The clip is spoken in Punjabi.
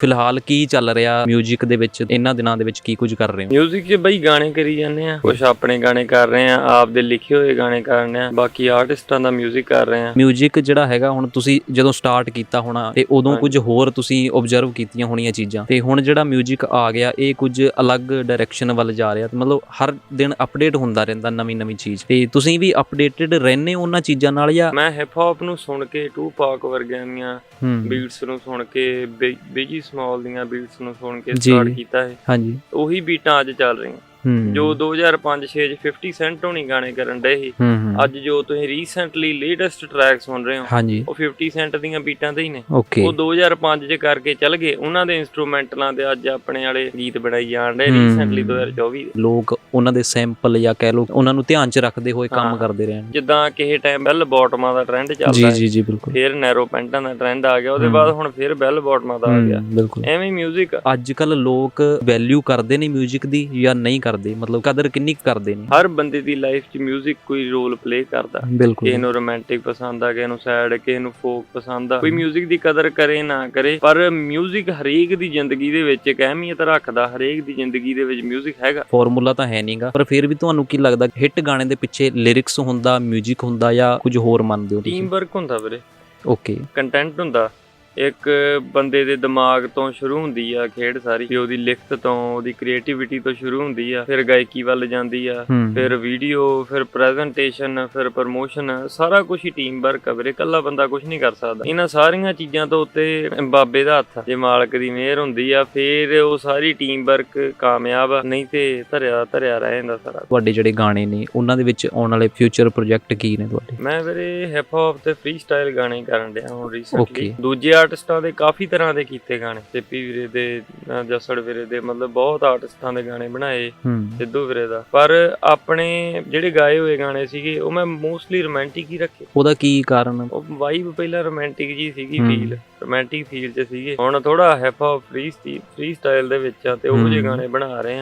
ਫਿਲਹਾਲ ਕੀ ਚੱਲ ਰਿਹਾ 뮤직 ਦੇ ਵਿੱਚ ਇਹਨਾਂ ਦਿਨਾਂ ਦੇ ਵਿੱਚ ਕੀ ਕੁਝ ਕਰ ਰਹੇ ਹੋ ਮਿਊਜ਼ਿਕ 'ਚ ਬਈ ਗਾਣੇ ਕਰੀ ਜਾਂਦੇ ਆ ਕੁਝ ਆਪਣੇ ਗਾਣੇ ਕਰ ਰਹੇ ਆ ਆਪ ਦੇ ਲਿਖੇ ਹੋਏ ਗਾਣੇ ਕਰ ਰਹੇ ਆ ਬਾਕੀ ਆਰਟਿਸਟਾਂ ਦਾ ਮਿਊਜ਼ਿਕ ਕਰ ਰਹੇ ਆ 뮤직 ਜਿਹੜਾ ਹੈਗਾ ਹੁਣ ਤੁਸੀਂ ਜਦੋਂ ਸਟਾਰਟ ਕੀਤਾ ਹੋਣਾ ਤੇ ਉਦੋਂ ਹਾਂਜੀ। ਕੁਝ ਹੋਰ ਤੁਸੀਂ ਆਬਜ਼ਰਵ ਕੀਤੀਆਂ ਹੋਣੀਆਂ ਚੀਜ਼ਾਂ ਤੇ ਹੁਣ ਜਿਹੜਾ 뮤직 ਆ ਗਿਆ ਇਹ ਕੁਝ ਅਲੱਗ ਡਾਇਰੈਕਸ਼ਨ ਵੱਲ ਜਾ ਰਿਹਾ ਤੇ ਮਤਲਬ ਹਰ ਦਿਨ ਅਪਡੇਟ ਹੁੰਦਾ ਰਹਿੰਦਾ ਨਵੀਂ ਨਵੀਂ ਚੀਜ਼ ਤੇ ਤੁਸੀਂ ਵੀ ਅਪਡੇਟਡ ਰਹਿੰਦੇ ਹੋ ਉਹਨਾਂ ਚੀਜ਼ਾਂ ਨਾਲ ਜਾਂ ਮੈਂ ਹਿਪ ਹੌਪ ਨੂੰ ਸੁਣ ਕੇ ਟੂ ਪਾਕ ਵਰਗਿਆਂ ਦੀਆਂ ਹੂੰ ਬੀਟਸ ਨੂੰ ਸੁਣ ਕੇ ਬਿਜੀ ਸਮਾਲ ਦੀਆਂ ਬੀਟਸ ਨੂੰ ਸੁਣ ਕੇ ਜੀ। ਸਟਾਰਟ ਕੀਤਾ ਹੈ ਹਾਂਜੀ। ਉਹੀ ਬੀਟਾਂ ਅੱਜ ਚੱਲ ਰਹੀਆਂ। ਜੋ 2005-6 ਚ 50 ਸੈਂਟ ਹੋਣੀ ਗਾਣੇ ਕਰਨ ਡਏ ਸੀ। ਹੂੰ ਹੂੰ। ਅੱਜ ਜੋ ਤੁਸੀਂ ਰੀਸੈਂਟਲੀ ਲੇਟੈਸਟ ਟਰੈਕ ਸੁਣ ਰਹੇ ਹੋ ਉਹ 50 ਸੈਂਟ ਦੀਆਂ ਬੀਟਾਂ ਤੇ ਹੀ ਨੇ। ਉਹ 2005 ਚ ਕਰਕੇ ਚੱਲ ਗਏ ਉਹਨਾਂ ਦੇ ਇਨਸਟਰੂਮੈਂਟਲਾਂ ਤੇ ਅੱਜ ਆਪਣੇ ਵਾਲੇ ਗੀਤ ਬਣਾਈ ਜਾਣ ਡੇ ਹਮ। ਰੀਸੈਂਟਲੀ 2024 ਦੇ। ਲੋਕ ਉਹਨਾਂ ਦੇ ਸੈਂਪਲ ਜਾਂ ਕਹਿ ਲਓ ਉਹਨਾਂ ਨੂੰ ਧਿਆਨ 'ਚ ਰੱਖਦੇ ਹੋਏ ਕੰਮ ਹਾਂ। ਕਰਦੇ ਰਹਿਣ। ਜਿੱਦਾਂ ਕਿਸੇ ਟਾਈਮ ਬੈਲ ਬਾਟਮਾਂ ਦਾ ਟ੍ਰੈਂਡ ਜੀ ਚੱਲਦਾ ਹੈ ਜੀ ਜੀ ਬਿਲਕੁਲ। ਫਿਰ ਨੈਰੋ ਪੈਂਟਾਂ ਦਾ ਟ੍ਰੈਂਡ ਆ ਗਿਆ ਉਹਦੇ। ਬਾਅਦ ਹੁਣ ਫਿਰ ਬੈਲ ਬਾਟਮਾਂ ਦਾ ਆ ਗਿਆ। ਹੂੰ, ਐਵੇਂ ਮਿਊਜ਼ਿਕ ਅੱਜ ਕੱਲ ਲੋਕ ਵੈਲਿਊ ਕਰਦੇ ਨੇ 뮤직 ਦੀ ਜਾਂ ਨਹੀਂ ਕਰਦੇ ਮਤਲਬ ਕਦਰ ਕਿੰਨੀ ਕੁ ਕਰਦੇ ਨੇ? ਹਰ ਬੰਦੇ ਦੀ ਲਾਈਫ 'ਚ ਮਿਊਜ਼ਿਕ ਕੋਈ ਰੋਲ ਪਲੇ ਕਰਦਾ। ਬਿਲਕੁਲ। ਕਿਸੇ ਨੂੰ ਰੋਮਾਂਟਿਕ ਪਸੰਦ ਆ ਕਿਸੇ ਨੂੰ ਸੈਡ ਕਿਸੇ ਨੂੰ ਫੋਕ ਪਸੰਦ ਆ। ਕੋਈ ਮਿਊਜ਼ਿਕ ਦੀ ਕਦਰ ਕਰੇ ਨਾ ਕਰੇ ਪਰ ਮਿਊਜ਼ਿਕ ਹਰੇਕ ਦੀ ਜ਼ਿੰਦਗੀ ਦੇ ਵਿੱਚ ਇੱਕ ਅਹਿਮੀਅਤ ਰੱਖਦਾ ਹਰੇਕ ਦੀ ਜ਼ਿੰਦਗੀ ਦੇ ਵਿੱਚ ਮਿਊਜ਼ਿਕ ਹੈਗਾ। ਫਾਰਮੂਲਾ ਤਾਂ ਹੈ ਨਹੀਂਗਾ ਪਰ ਫਿਰ ਵੀ ਤੁਹਾਨੂੰ ਕੀ ਲੱਗਦਾ ਹਿੱਟ ਗਾਣੇ ਦੇ ਪਿੱਛੇ ਲਿਰਿਕਸ ਹੁੰਦਾ 뮤직 ਹੁੰਦਾ ਜਾਂ ਕੁਝ ਹੋਰ ਮੰਨਦੇ ਹੋ ਟੀਮ ਵਰਕ ਹੁੰਦਾ ਵੀਰੇ। ਓਕੇ ਕੰਟੈਂਟ ਹੁੰਦਾ। ਇੱਕ ਬੰਦੇ ਦੇ ਦਿਮਾਗ ਤੋਂ ਸ਼ੁਰੂ ਹੁੰਦੀ ਆ ਖੇਡ ਸਾਰੀ ਵੀ ਉਹਦੀ ਲਿਖਤ ਤੋਂ ਉਹਦੀ ਕ੍ਰੀਏਟੀਵਿਟੀ ਤੋਂ ਸ਼ੁਰੂ ਹੁੰਦੀ ਆ ਫਿਰ ਗਾਇਕੀ ਵੱਲ ਜਾਂਦੀ ਆ ਫਿਰ ਵੀਡੀਓ ਫਿਰ ਪ੍ਰੈਜੈਂਟੇਸ਼ਨ ਫਿਰ ਪ੍ਰਮੋਸ਼ਨ ਸਾਰਾ ਕੁਝ ਹੀ ਟੀਮ ਵਰਕ ਆ ਵੀਰੇ ਇਕੱਲਾ ਬੰਦਾ ਕੁਝ ਨਹੀਂ ਕਰ ਸਕਦਾ ਇਹਨਾਂ ਸਾਰੀਆਂ ਚੀਜ਼ਾਂ ਤੋਂ ਉੱਤੇ ਬਾਬੇ ਦਾ ਹੱਥ। ਜੇ ਮਾਲਕ ਦੀ ਮਿਹਰ ਹੁੰਦੀ ਆ ਫਿਰ ਉਹ ਸਾਰੀ ਟੀਮ ਵਰਕ ਕਾਮਯਾਬ ਨਹੀਂ ਤੇ ਧਰਿਆ ਧਰਿਆ ਰਹਿ ਜਾਂਦਾ ਸਾਰਾ ਤੁਹਾਡੇ ਜਿਹੜੇ ਗਾਣੇ ਨੇ ਉਹਨਾਂ ਦੇ ਵਿੱਚ ਆਉਣ ਵਾਲੇ ਫਿਊਚਰ ਪ੍ਰੋਜੈਕਟ ਕੀ ਨੇ ਤੁਹਾਡੇ ਮੈਂ ਵੀਰੇ ਹਿਪ ਹੌਪ ਤੇ ਫ੍ਰੀ ਸਟਾਈਲ ਗਾਣੇ ਕਰਨ ਡਿਆ ਹੁਣ ਰੀਸੈਂਟਲੀ. ਦੂਜੇ ਆਰਟਿਸਟਾਂ ਦੇ ਕਾਫੀ ਤਰ੍ਹਾਂ ਦੇ ਕੀਤੇ ਗਾਣੇ। ਸਿੱਪੀ ਵੀਰੇ ਦੇ ਅਹ ਜੱਸੜ ਵੀਰੇ ਦੇ ਮਤਲਬ ਬਹੁਤ ਆਰਟਿਸਟਾਂ ਦੇ ਗਾਣੇ ਬਣਾਏ ਹੂੰ। ਸਿੱਧੂ ਵੀਰੇ ਦਾ। ਪਰ ਆਪਣੇ ਜਿਹੜੇ ਗਾਏ ਹੋਏ ਗਾਣੇ ਸੀਗੇ ਉਹ ਮੈਂ ਮੋਸਟਲੀ ਰੋਮਾਂਟਿਕ ਹੀ ਰੱਖੇ। ਉਹਦਾ ਕੀ ਕਾਰਨ? ਉਹ ਵਾਈਬ ਪਹਿਲਾਂ ਰੋਮਾਂਟਿਕ ਜੀ ਸੀਗੀ ਹਮ। ਫੀਲ ਰੋਮਾਂਟਿਕ ਫੀਲ ਚ ਸੀਗੇ। ਹੁਣ ਥੋੜਾ hip hop free freestyle ਦੇ ਵਿੱਚ ਆ ਤੇ ਉਹ ਜਿਹੇ ਹਮ। ਗਾਣੇ ਬਣਾ ਰਹੇ ਆ।